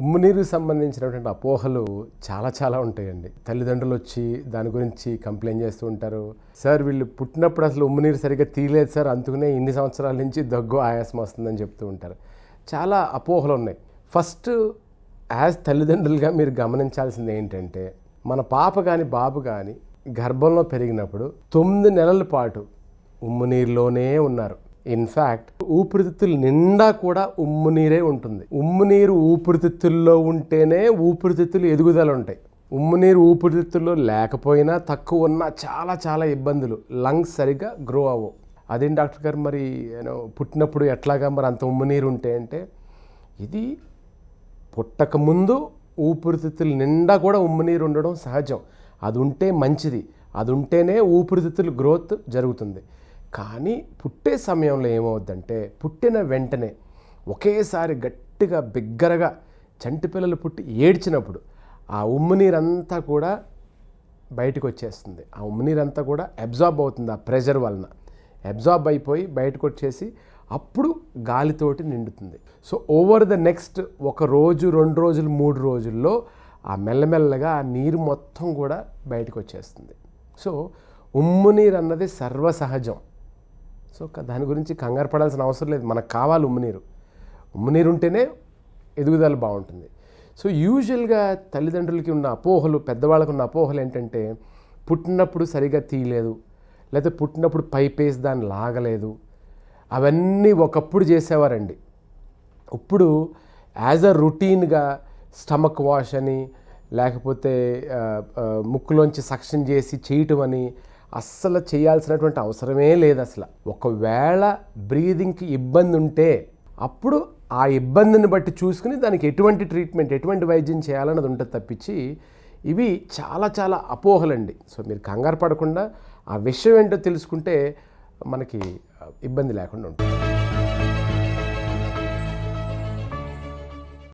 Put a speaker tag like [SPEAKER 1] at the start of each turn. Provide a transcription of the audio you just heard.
[SPEAKER 1] ఉమ్మునీరుకి సంబంధించినటువంటి అపోహలు చాలా చాలా ఉంటాయండి. తల్లిదండ్రులు వచ్చి దాని గురించి కంప్లైంట్ చేస్తూ ఉంటారు. సార్ వీళ్ళు పుట్టినప్పుడు అసలు ఉమ్మునీరు సరిగ్గా తీయలేదు సార్ అందుకనే ఇన్ని సంవత్సరాల నుంచి దగ్గు ఆయాసం వస్తుందని చెప్తూ ఉంటారు. చాలా అపోహలు ఉన్నాయి. ఫస్ట్ యాజ్ తల్లిదండ్రులుగా మీరు గమనించాల్సింది ఏంటంటే మన పాప కానీ బాబు కానీ గర్భంలో పెరిగినప్పుడు తొమ్మిది నెలల పాటు ఉమ్ము నీరులోనే ఉన్నారు. ఇన్ఫ్యాక్ట్ ఊపిరితిత్తుల నిండా కూడా ఉమ్ము నీరే ఉంటుంది. ఉమ్ము నీరు ఊపిరితిత్తుల్లో ఉంటేనే ఊపిరితిత్తులు ఎదుగుదల ఉంటాయి. ఉమ్ము నీరు ఊపిరితిత్తుల్లో లేకపోయినా తక్కువ ఉన్నా చాలా చాలా ఇబ్బందులు. లంగ్స్ సరిగ్గా గ్రో అవ్వవు. అదేం డాక్టర్ గారు మరి నేను పుట్టినప్పుడు ఎట్లాగా మరి అంత ఉమ్ము నీరు ఉంటే అంటే ఇది పుట్టక ముందు ఊపిరితిత్తుల నిండా కూడా ఉమ్మనీరు ఉండడం సహజం. అది ఉంటే మంచిది. అది ఉంటేనే ఊపిరితిత్తుల గ్రోత్ జరుగుతుంది. కానీ పుట్టే సమయంలో ఏమవుద్దంటే పుట్టిన వెంటనే ఒకేసారి గట్టిగా బిగ్గరగా చంటి పిల్లలు పుట్టి ఏడ్చినప్పుడు ఆ ఉమ్మనీరంతా కూడా బయటకు వచ్చేస్తుంది. ఆ ఉమ్మనీరంతా కూడా అబ్జార్బ్ అవుతుంది ఆ ప్రెషర్ వలన. అబ్జార్బ్ అయిపోయి బయటకు వచ్చేసి అప్పుడు గాలితోటి నిండుతుంది. సో ఓవర్ ద నెక్స్ట్ ఒక రోజు రెండు రోజులు మూడు రోజుల్లో ఆ మెల్లమెల్లగా ఆ నీరు మొత్తం కూడా బయటకు వచ్చేస్తుంది. సో ఉమ్ము నీరు అన్నది సర్వసహజం. సో దాని గురించి కంగారు పడాల్సిన అవసరం లేదు. మనకు కావాలి ఉమ్మనీరు ఉమ్మనీరు ఉంటేనే ఎదుగుదల బాగుంటుంది. సో యూజువల్గా తల్లిదండ్రులకి ఉన్న అపోహలు పెద్దవాళ్ళకు ఉన్న అపోహలు ఏంటంటే పుట్టినప్పుడు సరిగా తీయలేదు లేకపోతే పుట్టినప్పుడు పైపేసి దాన్ని లాగలేదు. అవన్నీ ఒకప్పుడు చేసేవారండి. ఇప్పుడు యాజ్ అ రొటీన్గా స్టమక్ వాష్ అని లేకపోతే ముక్కులోంచి సక్షన్ చేసి చేయటం అని అస్సలు చేయాల్సినటువంటి అవసరమే లేదు అసలు. ఒకవేళ బ్రీదింగ్కి ఇబ్బంది ఉంటే అప్పుడు ఆ ఇబ్బందిని బట్టి చూసుకుని దానికి ఎటువంటి ట్రీట్మెంట్ ఎటువంటి వైద్యం చేయాలన్నది ఉంటుంది తప్పించి ఇవి చాలా చాలా అపోహలండి. సో మీరు కంగారు పడకుండా ఆ విషయం ఏంటో తెలుసుకుంటే మనకి ఇబ్బంది లేకుండా ఉంటుంది.